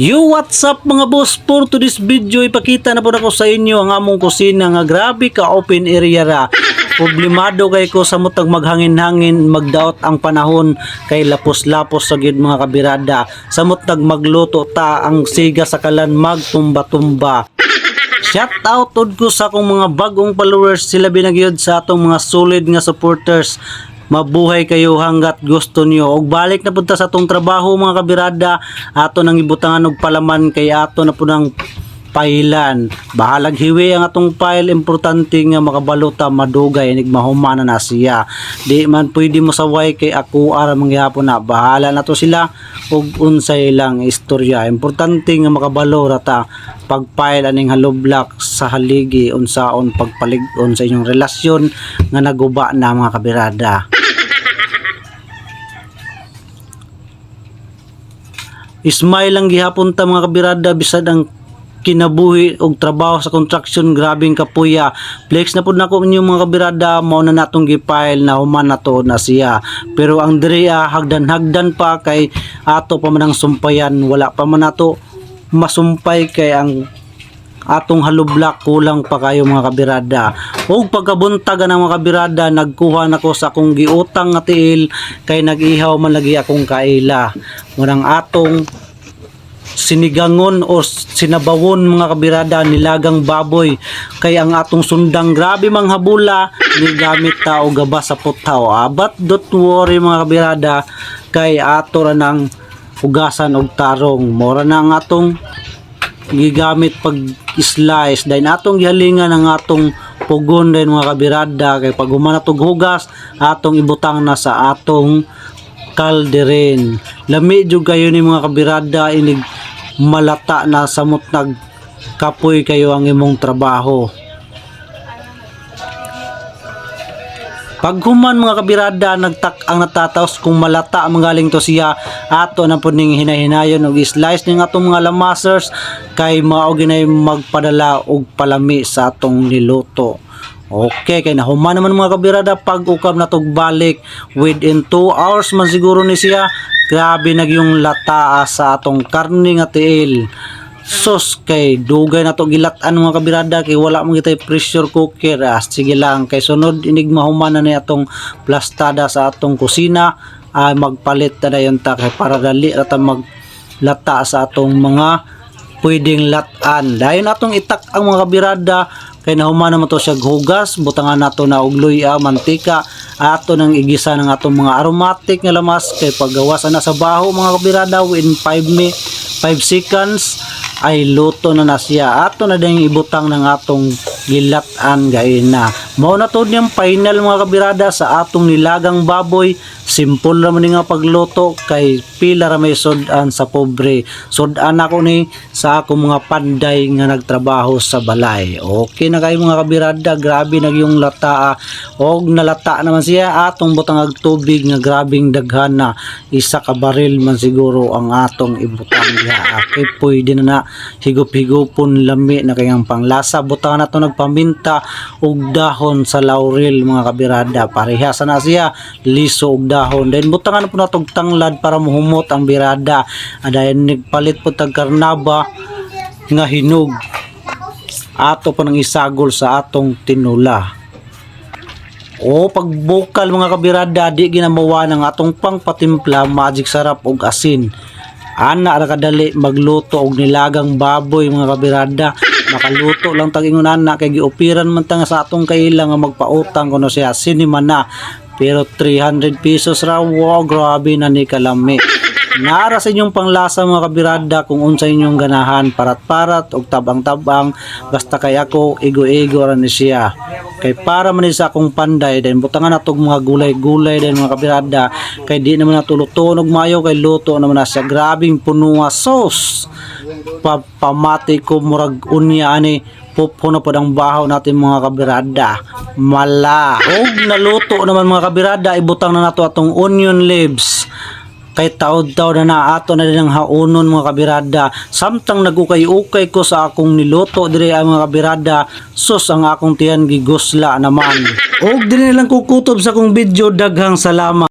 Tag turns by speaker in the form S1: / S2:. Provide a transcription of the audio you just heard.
S1: Yo, what's up mga boss? For to this video, ipakita na po ako sa inyo ang among kusina nga grabe ka open area ra. Problemado kay ko sa mutag maghangin-hangin, magdaot ang panahon kay lapos-lapos sa gyud mga kabirada. Sa mutag magluto ta ang siga sa kalan magtumba-tumba. Shout out ko sa akong mga bagong followers sila binagyod sa atong mga solid nga supporters. Mabuhay kayo hanggat gusto niyo. Og balik na punta sa atong trabaho mga kabirada. Ato nang ibutangan og palaman kay ato na po nang pailan. Bahalag hiwi ang atong file importante nga makabalota madugay nig mahumana na siya. Di man pwede mo saway kay ako ara mangyapon na bahala na to sila og unsay lang istorya. Importante nga makabalo rata pag-file aning haloblak sa haligi unsaon pagpalig-on sa inyong relasyon nga naguba na mga kabirada. Ismail lang gihapon ta mga kabirada bisad ang kinabuhi og trabaho sa construction grabing kapuya. Flex na pud nako inyo mga kabirada. Mao na natong gipile na human na to na siya. Pero ang diri ah, hagdan hagdan pa kay ato pa man ang sumpayan. Wala pa man nato masumpay kay ang atong halublak kulang pa kayo mga kabirada. Og pagkabuntaga ng mga kabirada. Nagkuha nako sa akong giutang nga tiil kay nag-ihaw man lagi akong kaila. Murang atong sinigangon o sinabawon mga kabirada nilagang baboy. Kay ang atong sundang grabe mga habula ni gamit ta og gaba sa putaw. Abat don't worry mga kabirada. Kay ato ra nang hugasan og tarong. Mora na ang atong gigamit pag slice. Dahil atong gihalingan ang atong pugon din mga kabirada kay pag humana tog hugas atong ibutang na sa atong kalderin. Lami jud kayo ni mga kabirada inig malata na samot nag kapoy kayo ang imong trabaho Pag human mga kabirada nagtak ang natataos kung malata ang galing to siya ato na po ning hinahinayon og slice ning atong mga lamasers kay mao ginay magpadala og palami sa atong niluto. Okay, kay nahuman naman mga kabirada pag ukab na balik within 2 hours man siguro ni siya. Grabe nag yung lataa sa atong karne nga tiil. Sos kay dugay na to gilatan mga kabirada kay wala mo kitay pressure cooker. Ah, sige lang kay sunod inig mahuman na atong plastada sa atong kusina. Ay magpalit na dayon ta kay para dali ra ta maglata sa atong mga pwedeng latan. Dayon atong itak ang mga kabirada kay nahuman naman to siya hugas butangan nato na og luya mantika. Ato nang igisa ng atong mga aromatic nga lamas kay paggawasan na sa baho mga kabirada within 5 mi 5 seconds ay luto na na siya. Ato na din ibutang ng atong gilatan gayon na mao na to niyang final mga kabirada sa atong nilagang baboy. Simple naman ni nga pagluto kay pila ra may sudan sa pobre. Sudan ako ni sa akong mga panday nga nagtrabaho sa balay. Okay na kayo mga kabirada. Grabe nag yung lata og nalata naman siya atong butang ag tubig nga grabing daghan na. Isa ka baril man siguro ang atong ibutang diha okay pwede na na. Higop-higopon lami na kayang panglasa. Butang na to nagpaminta. Og dahon sa laurel mga kabirada. Parehasa na siya liso og dahon. Then butangan po na tog tanglad para muhumot ang birada. Adayon nagpalit po tag karnaba nga hinog. Ato pa nang isagol sa atong tinula. O pag bukal mga kabirada di ginamawa ng atong pangpatimpla magic sarap og asin. Ana ra kadali magluto og nilagang baboy mga kabirada makaluto lang tag ingon ana kay giupiran man ta nga sa atong kaila nga magpautang kuno siya sinima na pero 300 pesos ra wow grabe na ni kalami Nara sa inyong panglasa mga kabirada kung unsa inyong ganahan parat-parat og tabang-tabang basta kay ako igo-igo ra ni siya. Kay para man sa akong panday din butangan natog mga gulay-gulay din mga kabirada kay di naman natuluton og mayo kay luto naman na siya grabing puno nga sauce. Pa pamati ko murag unya ani pupuno po ang bahaw natin mga kabirada. Mala. Og naluto naman mga kabirada. Ibutang na nato atong onion leaves. Kay taod-taod na na ato na din ang haunon mga kabirada. Samtang nagukay-ukay ko sa akong niluto dire ang mga kabirada sus ang akong tiyan gigusla naman. Og dire lang kukutob sa akong video daghang salamat